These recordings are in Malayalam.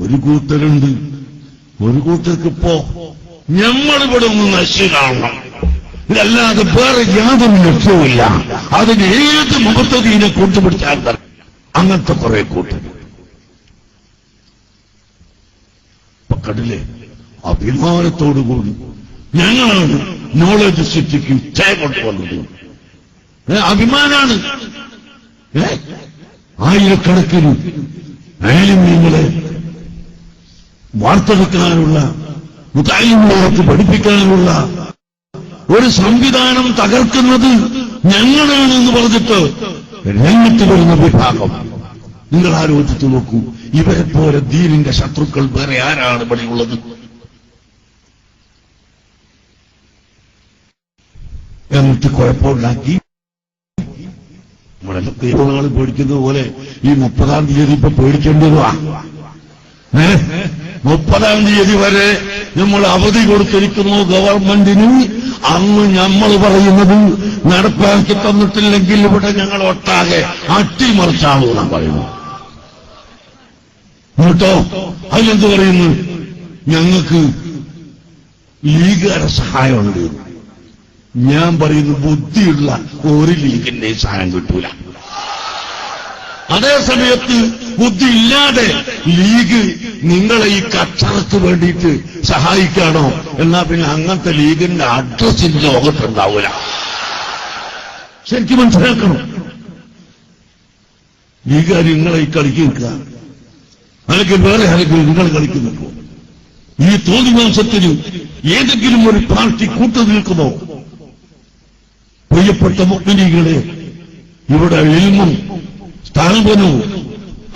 ഒരു കൂട്ടരുണ്ട്. ഒരു കൂട്ടർക്ക് ഇപ്പോ ഞമ്മളിവിടെ ഒന്ന് നശി കാണണം. ഇതല്ലാതെ വേറെ യാതൊരു ലക്ഷ്യവുമില്ല. അതിന് ഏത് മുഖത്തതിനെ കൂട്ടുപിടിച്ചാൽ അങ്ങനത്തെ കുറെ കൂട്ടർ കടലെ അഭിമാനത്തോടുകൂടി ഞങ്ങളാണ് നോളജ് സിറ്റിക്ക് ചായ കൊണ്ടുവന്നത് അഭിമാനാണ്. ആയിരക്കണക്കിന് ആലിമ്യങ്ങളെ വാർത്തെടുക്കാനുള്ള മുതാലിമുള്ളവർക്ക് പഠിപ്പിക്കാനുള്ള ഒരു സംവിധാനം തകർക്കുന്നത് ഞങ്ങളാണ് എന്ന് പറഞ്ഞിട്ട് രംഗത്ത് വരുന്ന വിഭാഗം. നിങ്ങൾ ആലോചിച്ചു നോക്കൂ ഇവരെ പോലെ ദീനിന്റെ ശത്രുക്കൾ വേറെ ആരാണ് ഇവിടെയുള്ളത് എന്നിട്ട് കുഴപ്പമുണ്ടാക്കി. നമ്മളെല്ലാം തീരുമാനങ്ങൾ പേടിക്കുന്നത് പോലെ ഈ മുപ്പതാം തീയതി ഇപ്പൊ പേടിക്കേണ്ടതുവാ? മുപ്പതാം തീയതി വരെ നമ്മൾ അവധി കൊടുത്തിരിക്കുന്നു ഗവൺമെന്റിന്. അന്ന് നമ്മൾ പറയുന്നത് നടപ്പാക്കി തന്നിട്ടില്ലെങ്കിൽ ഇവിടെ ഞങ്ങൾ ഒട്ടാകെ അട്ടിമറിച്ചാവുന്ന പറയുന്നു. എന്നിട്ടോ? അതിലെന്ത് പറയുന്നു? ഞങ്ങൾക്ക് ലീഗുകാരെ സഹായമുണ്ട് ഞാൻ പറയുന്നു ബുദ്ധിയുള്ള ഒരു ലീഗിന്റെയും സഹായം കിട്ടൂല. അതേ സമയത്ത് ബുദ്ധി ഇല്ലാതെ ലീഗ് നിങ്ങളെ ഈ കച്ചറക്ക് വേണ്ടിയിട്ട് സഹായിക്കാണോ? എന്നാ പിന്നെ അങ്ങനത്തെ ലീഗിന്റെ അഡ്രസ് ഈ ലോകത്തുണ്ടാവൂല. ശരിക്കും മനസ്സിലാക്കണം. ലീഗുകാർ നിങ്ങളെ ഈ കളിക്ക് നിൽക്കുക. അല്ലെങ്കിൽ വേറെ ആരെങ്കിലും നിങ്ങൾ കളിക്കുന്നുണ്ടോ ഈ തോന്നിവാസത്തിന് ഏതെങ്കിലും ഒരു പാർട്ടി കൂട്ടു നിൽക്കുമോ പ്രിയപ്പെട്ട മുഗ്നികളെ ഇവിടെ എൽമും സ്ഥാപനവും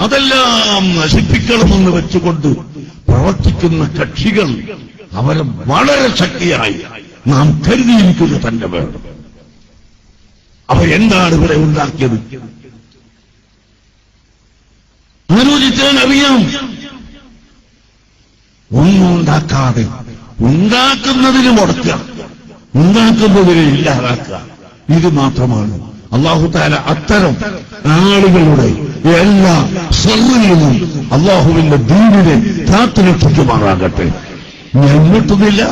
അതെല്ലാം നശിപ്പിക്കണമെന്ന് വെച്ചുകൊണ്ട് പ്രവർത്തിക്കുന്ന കക്ഷികൾ അവരെ വളരെ ശക്തിയായി നാം കരുതിയിരിക്കുന്നത് തന്നെ വേണം അവരെന്താണ് ഇവിടെ ഉണ്ടാക്കിയത്? ആലോചിച്ചാൽ അറിയാം. ഒന്നും ഉണ്ടാക്കാതെ ഉണ്ടാക്കുന്നതിന് മുടക്കുക ഉണ്ടാക്കുന്നതിനെ ഇല്ലാതാക്കുക. ഇത് മാത്രമാണ്. അള്ളാഹു താല അത്തരം ആളുകളുടെ എല്ലാ സ്വർണിൽ നിന്നും അള്ളാഹുവിന്റെ ദീപിനെ കാത്തുരക്ഷിക്കുമാറാകട്ടെ ഞാൻ മുട്ടുന്നില്ല